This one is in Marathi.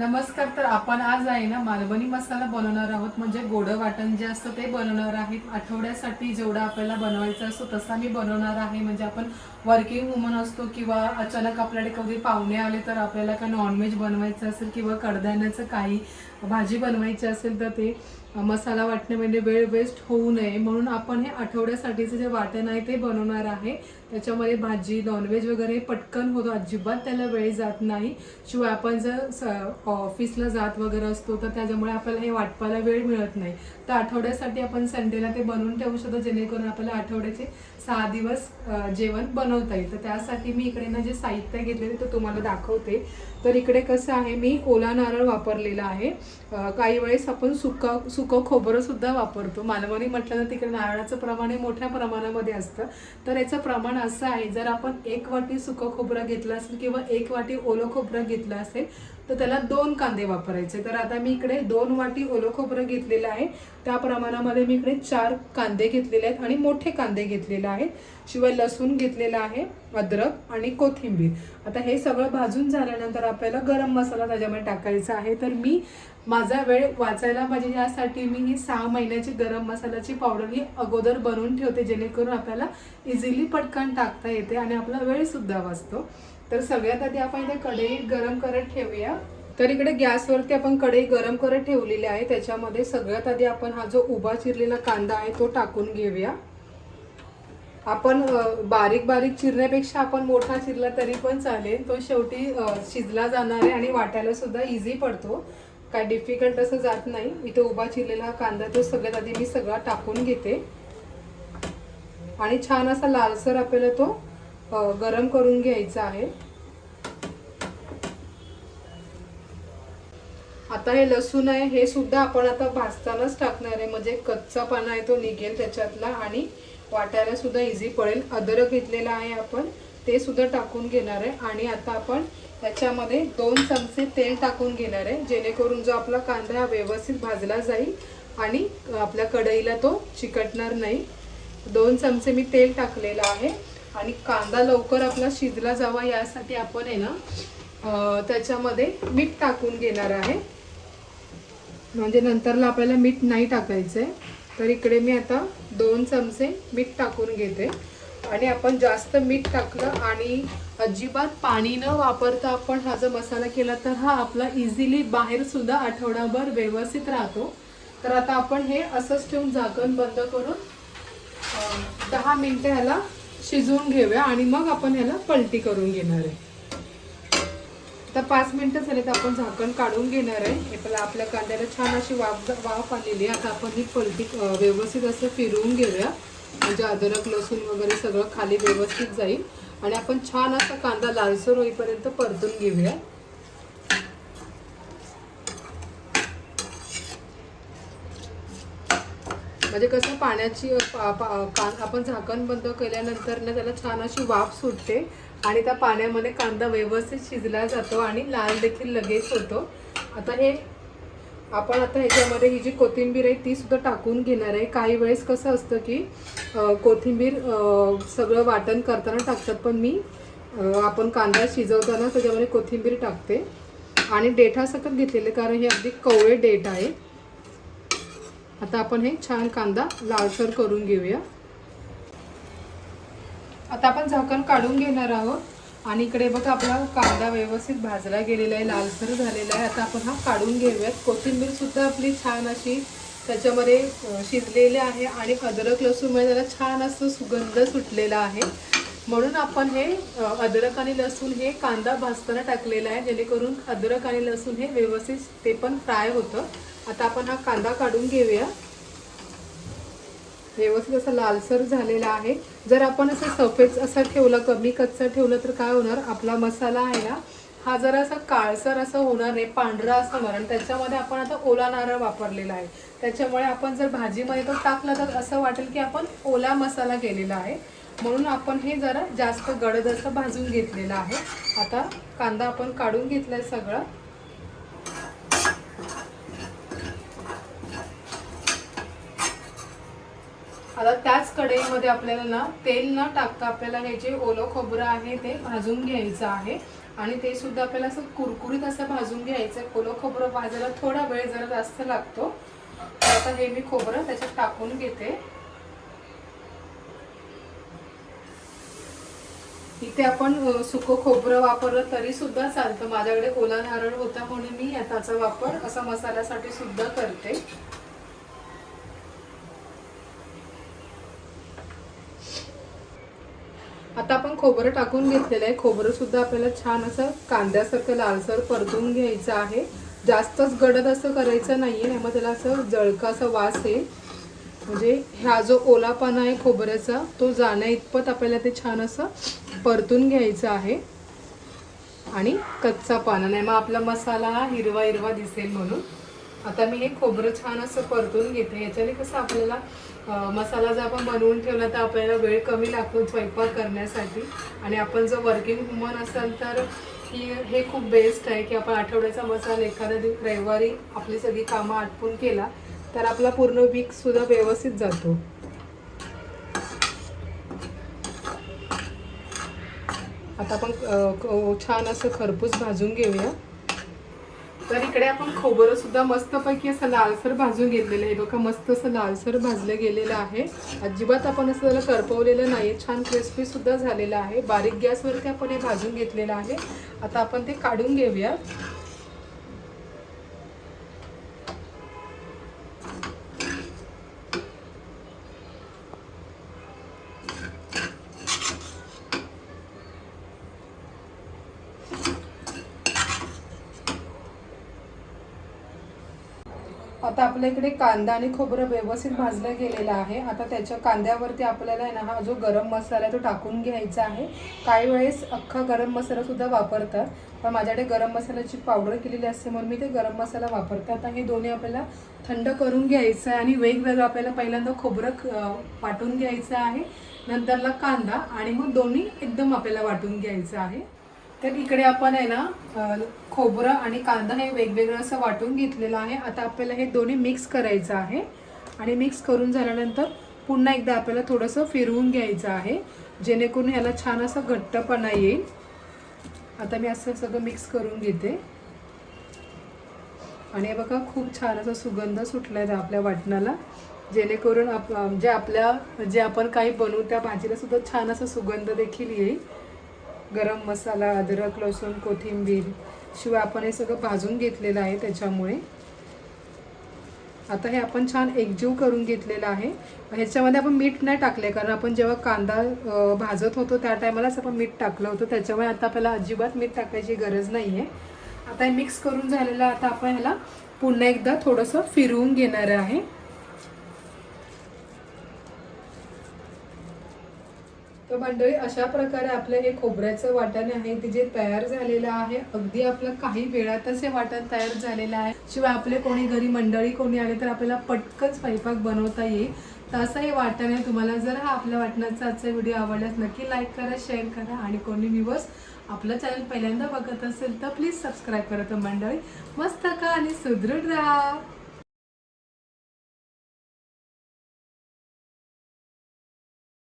नमस्कार तर आपण आज आहे ना मालवणी मसाला बनवणार आहोत. म्हणजे गोडं वाटण जे असतं ते बनवणार आहेत. आठवड्यासाठी जेवढा आपल्याला बनवायचा असतो तसा मी बनवणार आहे. म्हणजे आपण वर्किंग वुमन असतो किंवा अचानक आपल्याकडे कधी पाहुणे आले तर आपल्याला काय नॉनव्हेज बनवायचं असेल किंवा कडधान्याचं काही भाजी बनवायची असेल तर ते मसाला वाटण्यामध्ये म्हणजे वेळ वेस्ट होऊ नये. म्हणून आपण हे आठवड्यासाठीचं जे वाटण आहे ते बनवणार आहे. त्याच्यामध्ये भाजी नॉनव्हेज वगैरे पटकन होतो. अजिबात त्याला वेळ जात नाही. शिवाय आपण जर स- ऑफिसला जात वगैरे असतो तर त्याच्यामुळे आपल्याला हे वाटपायला वेळ मिळत नाही. तर आठवड्यासाठी आपण संडेला ते बनवून ठेवू शकतो जेणेकरून आपल्याला आठवड्याचे सहा दिवस जेवण बनवता येईल. तर त्यासाठी मी इकडे ना जे साहित्य घेतलेले ते तुम्हाला दाखवते. तर इकडे कसं आहे मी ओला नारळ वापरलेला आहे. काही वेळेस आपण सुका सुकं खोबरंसुद्धा वापरतो. मालवणी म्हटलं तर तिकडे नारळाचं प्रमाण हे मोठ्या प्रमाणामध्ये असतं. तर याचं प्रमाण असं आहे जर आपण एक वाटी सुकं खोबरं घेतलं असेल किंवा एक वाटी ओलं खोबरं घेतलं असेल तर त्याला दोन कांदे वापरायचे. तर आता मी इकडे दोन वाटी ओलं खोबरं घेतलेलं आहे. त्या प्रमाणामध्ये मी इकडे चार कांदे घेतलेले आहेत आणि मोठे कांदे घेतलेले आहेत. शिवाय लसूण घेतलेला आहे अद्रक आणि कोथिंबीर. आता हे सगळं भाजून झाल्यानंतर आपल्याला गरम मसाला त्याच्यामध्ये टाकायचा आहे. तर मी माझा वेळ वाचायला पाहिजे. यासाठी मी ही सहा महिन्याची गरम मसाल्याची पावडर ही अगोदर बनवून ठेवते जेणेकरून आपल्याला इझिली पटकन टाकता येते आणि आपला वेळसुद्धा वाचतो. तर सगळ्यात आधी आपण इथे कढई गरम करत ठेवूया. तर इकडे गॅसवरती आपण कढई गरम करत ठेवलेली आहे. त्याच्यामध्ये सगळ्यात आधी आपण हा जो उभा चिरलेला कांदा आहे तो टाकून घेऊया. आपण बारीक बारीक चिरण्यापेक्षा आपण मोठा चिरला तरी पण चालेल. तो शेवटी शिजला जाणार आहे आणि वाटायला सुद्धा इझी पडतो. काय डिफिकल्ट असं जात नाही. इथे उभा चिरलेला हा कांदा तो सगळ्यात आधी मी सगळा टाकून घेते. आणि छान असा लालसर आपल्याला तो गरम करून घ्यायचं आहे. आता हे लसूण आहे हे सुद्धा आपण आता भाजतानाच टाकणार आहे. म्हणजे कच्चा पाना आहे तो निघेल त्याच्यातला आणि वाटायला सुद्धा इझी पडेल. अदरक घेतलेला आहे आपण ते सुद्धा टाकून घेणार आहे. आणि आता आपण त्याच्यामध्ये दोन चमचे तेल टाकून घेणार आहे जेणेकरून जो आपला कांदा हा व्यवस्थित भाजला जाईल आणि आपल्या कढईला तो चिकटणार नाही. दोन चमचे मी तेल टाकलेलं आहे. आणि कांदा लवकर आपला शिजला जावा यासाठी आपण आहे ना त्याच्यामध्ये मीठ टाकून घेणार आहे. म्हणजे नंतरला आपल्याला मीठ नाही टाकायचं आहे तर इकडे मी आता दोन चमचे मीठ टाकून घेते. आणि आपण जास्त मीठ टाकलं आणि अजिबात पाणी न वापरता आपण हा जो मसाला केला तर हा आपला इझिली बाहेरसुद्धा आठवडाभर व्यवस्थित राहतो. तर आता आपण हे असंच ठेवून झाकण बंद करून दहा मिनिटं ह्याला शिजवून घेऊया आणि मग आपण ह्याला पलटी करून घेणार आहे. आता पाच मिनटं झाले तर आपण झाकण काढून घेणार आहे. हे पहिला आपल्या कांद्याला छान अशी वाफ वाफ आलेली आहे. आता आपण ही पलटी व्यवस्थित असं फिरवून घेऊया. म्हणजे अदरक लसूण वगैरे सगळं खाली व्यवस्थित जाईल. आणि आपण छान असा कांदा लालसर होईपर्यंत परतून घेऊया. म्हणजे कसं पाण्याची पा- पा- का- आपण झाकण बंद केल्यानंतर ना त्याला छान अशी वाफ सुटते आणि त्या पाण्यामध्ये कांदा व्यवस्थित शिजला जातो आणि लाल देखील लगेच होतो. आता हे आपण आता ह्याच्यामध्ये ही जी कोथिंबीर आहे ती सुद्धा टाकून घेणार आहे. काही वेळेस कसं असतं की कोथिंबीर सगळं वाटण करताना टाकतात पण मी आपण कांदा शिजवताना त्याच्यामध्ये कोथिंबीर टाकते. आणि डेठा सकत घेतलेले कारण हे अगदी कवळे डेट आहे. आता आपण हे छान कांदा लालसर करून घेऊया. आता आपण झाकण काढून घेणार आहोत. आणि इकडे बघा आपला कांदा व्यवस्थित भाजला गेलेला आहे लालसर झालेला आहे. आता आपण हा काढून घेऊयात. कोथिंबीरसुद्धा आपली छान अशी त्याच्यामध्ये शिजलेले शिजलेली आहे आणि अद्रक लसूणमुळे त्याला छान असं सुगंध सुटलेला आहे. म्हणून आपण हे अद्रक आणि लसूण हे कांदा भाजताना टाकलेला आहे जेणेकरून अद्रक आणि लसूण हे व्यवस्थित ते पण फ्राय होतं. आता आपण हा कांदा काढून घेऊया. व्यवस्थित असा लालसर झालेला आहे. जर आपण असं सफेद असा ठेवला कमी कच्चा ठेवलं तर काय होणार? आपला मसाला आहे ना हा जरा असा काळसर असं होणार नाही पांढरा असं होणार. आणि त्याच्यामध्ये आपण आता ओला नारळ वापरलेला आहे. त्याच्यामुळे आपण जर भाजीमध्ये तो टाकला तर असं वाटेल की आपण ओला मसाला केलेला आहे. म्हणून आपण हे जरा जास्त गडद असं भाजून घेतलेलं आहे. आता कांदा आपण काढून घेतला आहे सगळं. आता त्याच कढईमध्ये आपल्याला ना तेल न टाकता आपल्याला हे जे ओलं खोबरं आहे ते भाजून घ्यायचं आहे. आणि ते सुद्धा आपल्याला असं कुरकुरीत असं भाजून घ्यायचं ओलं खोबरं भाजायला थोडा वेळ जरा जास्त लागतो. तर आता हे मी खोबरं त्याच्यात टाकून घेते. इथे आपण सुकं खोबरं वापरलं तरी सुद्धा चालतं. माझ्याकडे ओला नारळ होता म्हणून मी त्याचा वापर असा मसाल्यासाठी सुद्धा करते. आता आपण खोबरं टाकून घेतलेलं आहे. खोबरं सुद्धा आपल्याला छान असं कांद्यासारखं लालसर परतून घ्यायचं आहे. जास्तच गडद असं करायचं नाही आहे त्यामुळे त्याला असं जळका असा वास येईल. म्हणजे हा जो ओलापाना आहे खोबऱ्याचा तो जाण्या इतपत आपल्याला ते छान असं परतून घ्यायचं आहे. आणि कच्चा पाना नाही मग आपला मसाला हा हिरवा हिरवा दिसेल म्हणून. आता मी हे खोबरं छान असं परतून घेते. याच्याने कसं आपल्याला मसाला जर आपण बनवून ठेवला तर आपल्याला वेळ कमी लागतो स्वयंपाक करण्यासाठी. आणि आपण जर वर्किंग वुमन असाल तर की हे खूप बेस्ट आहे की आपण आठवड्याचा मसाला एखाद्या दिव रविवारी आपली सगळी कामं आटपून केला तर आपला पूर्ण वीकसुद्धा व्यवस्थित जातो. आता आपण क- छान असं खरपूस भाजून घेऊया. तर इकडे आपण खोबरं सुद्धा मस्तपैकी असं लालसर भाजून घेतलेलं आहे. बघा मस्त असं लालसर भाजलं गेलेलं आहे. अजिबात आपण असं त्याला करपवलेलं नाही छान क्रिस्पी सुद्धा झालेलं आहे. बारीक गॅसवरती आपण हे भाजून घेतलेलं आहे. आता आपण ते काढून घेऊया. आता आपल्या इकडे कांदा आणि खोबरं व्यवस्थित भाजलं गेलेलं आहे. आता त्याच्या कांद्यावरती आपल्याला आहे ना हा जो गरम मसाला आहे तो टाकून घ्यायचा आहे. काही वेळेस अख्खा गरम मसाला सुद्धा वापरतात. पण माझ्याकडे गरम मसाल्याची पावडर केलेली असते म्हणून मी ते गरम मसाला वापरते आता हे दोन्ही आपल्याला थंड करून घ्यायचं आहे आणि वेगवेगळं आपल्याला पहिल्यांदा खोबरं वाटून घ्यायचं आहे. नंतरला कांदा आणि मग दोन्ही एकदम आपल्याला वाटून घ्यायचं आहे. तर इकडे आपण आहे ना खोबरं आणि कांदा हे वेगवेगळं असं वाटून घेतलेलं आहे. आता आपल्याला हे दोन्ही मिक्स करायचं आहे. आणि मिक्स करून झाल्यानंतर पुन्हा एकदा आपल्याला थोडंसं फिरवून घ्यायचं आहे जेणेकरून ह्याला छान असं घट्टपणा येईल. आता मी असं सगळं मिक्स करून घेते. आणि हे बघा खूप छान असा सुगंध सुटला आहे आपल्या वाटणाला. जेणेकरून आप जे आपल्या जे आपण काही बनवू त्या भाजीला सुद्धा छान असा सुगंध देखील येईल. गरम मसाला अद्रक लसूण कोथिंबीर शिवाय आपण हे सगळं भाजून घेतलेलं आहे त्याच्यामुळे. आता हे आपण छान एकजीव करून घेतलेलं आहे. ह्याच्यामध्ये आपण मीठ नाही टाकले कारण आपण जेव्हा कांदा भाजत होतो त्या टायमालाच आपण मीठ टाकलं होतं. त्याच्यामुळे आता आपल्याला अजिबात मीठ टाकायची गरज नाही आहे आता हे मिक्स करून झालेलं आता आपण ह्याला पुन्हा एकदा थोडंसं फिरवून घेणार आहे. तर मंडळी अशा प्रकारे आपलं हे खोबऱ्याचं वाटण आहे ते जे तयार झालेलं आहे अगदी आपलं काही वेळातच हे वाटण तयार झालेलं आहे. शिवाय आपले कोणी घरी मंडळी कोणी आले तर आपल्याला पटकन स्वयंपाक बनवता येईल. तर असं हे वाटण आहे. तुम्हाला जर हा आपल्या वाटणाचा आजचा व्हिडिओ आवडल्यास नक्की लाईक करा शेअर करा आणि कोणी व्ह्यूवर्स आपलं चॅनल पहिल्यांदा बघत असेल तर प्लीज सबस्क्राईब करा. तर मंडळी मस्त का आणि सुदृढ राहा.